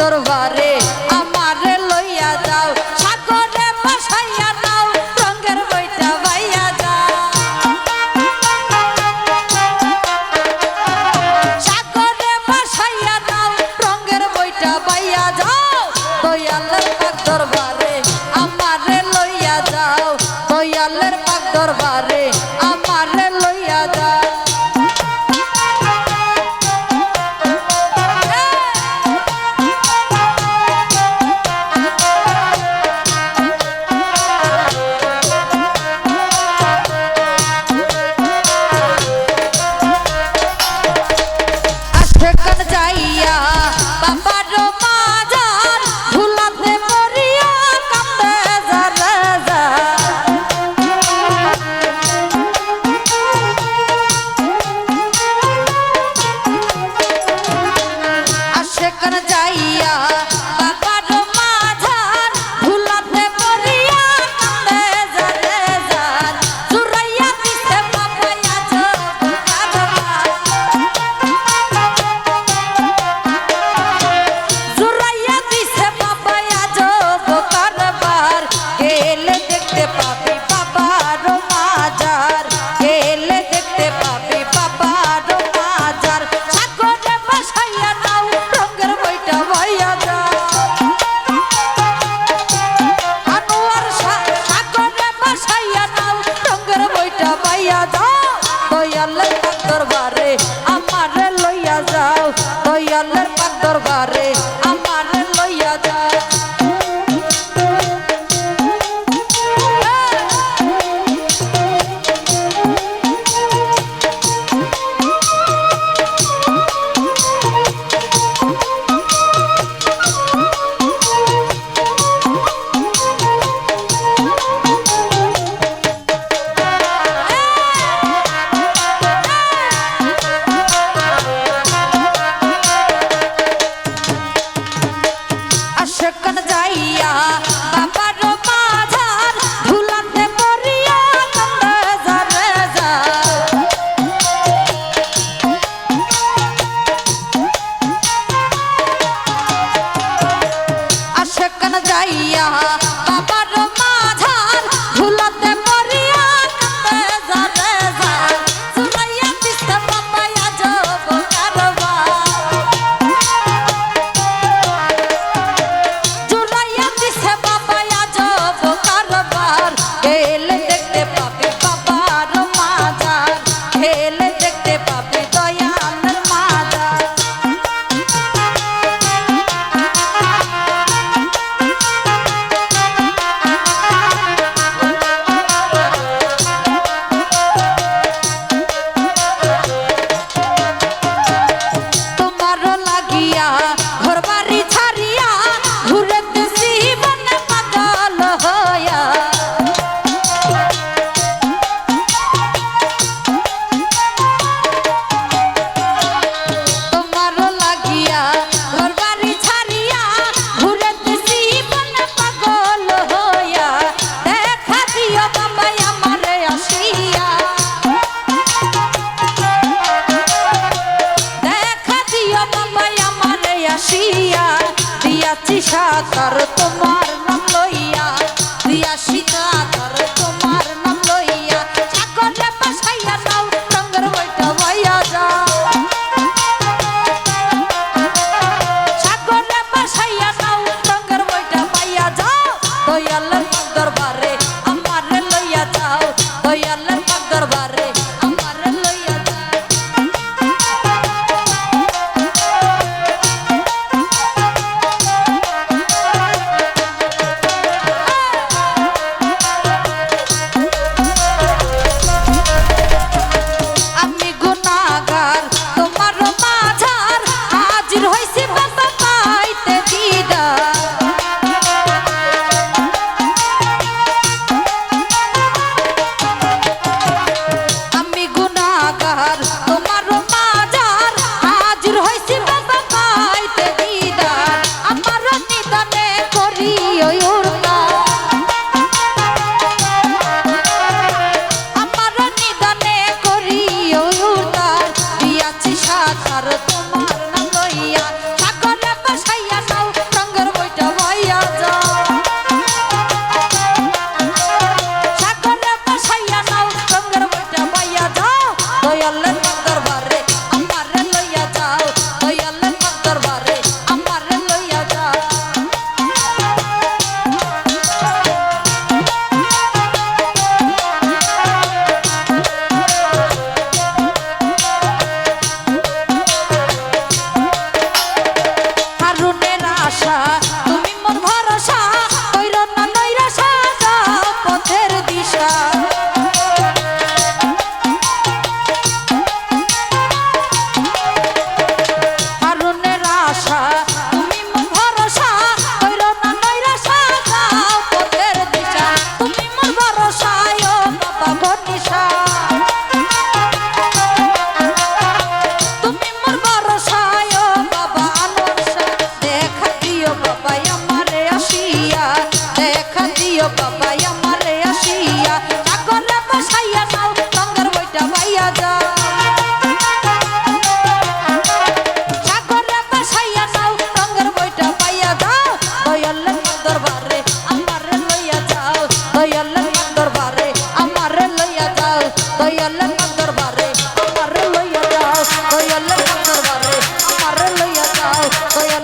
দরবারে আমার লইয়া যাও, সাগরে বসাইয়া নাও, রঙের বইটা বাইয়া যাও। সাগরে বসাইয়া নাও, রঙের বইটা বাইয়া যাও দয়ালের দরবার দিয়া। বাবার আসিয়া দিয়াছি সাতার তোমার নাম লইয়া দিয়াছি কাত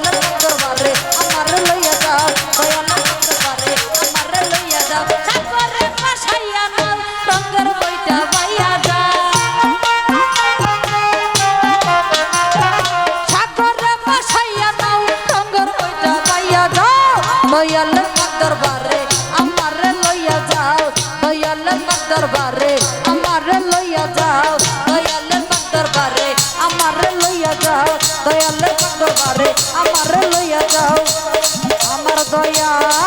Let's go. দয়াল দরবারে আমার লইয়া যাও। আমার পাগদর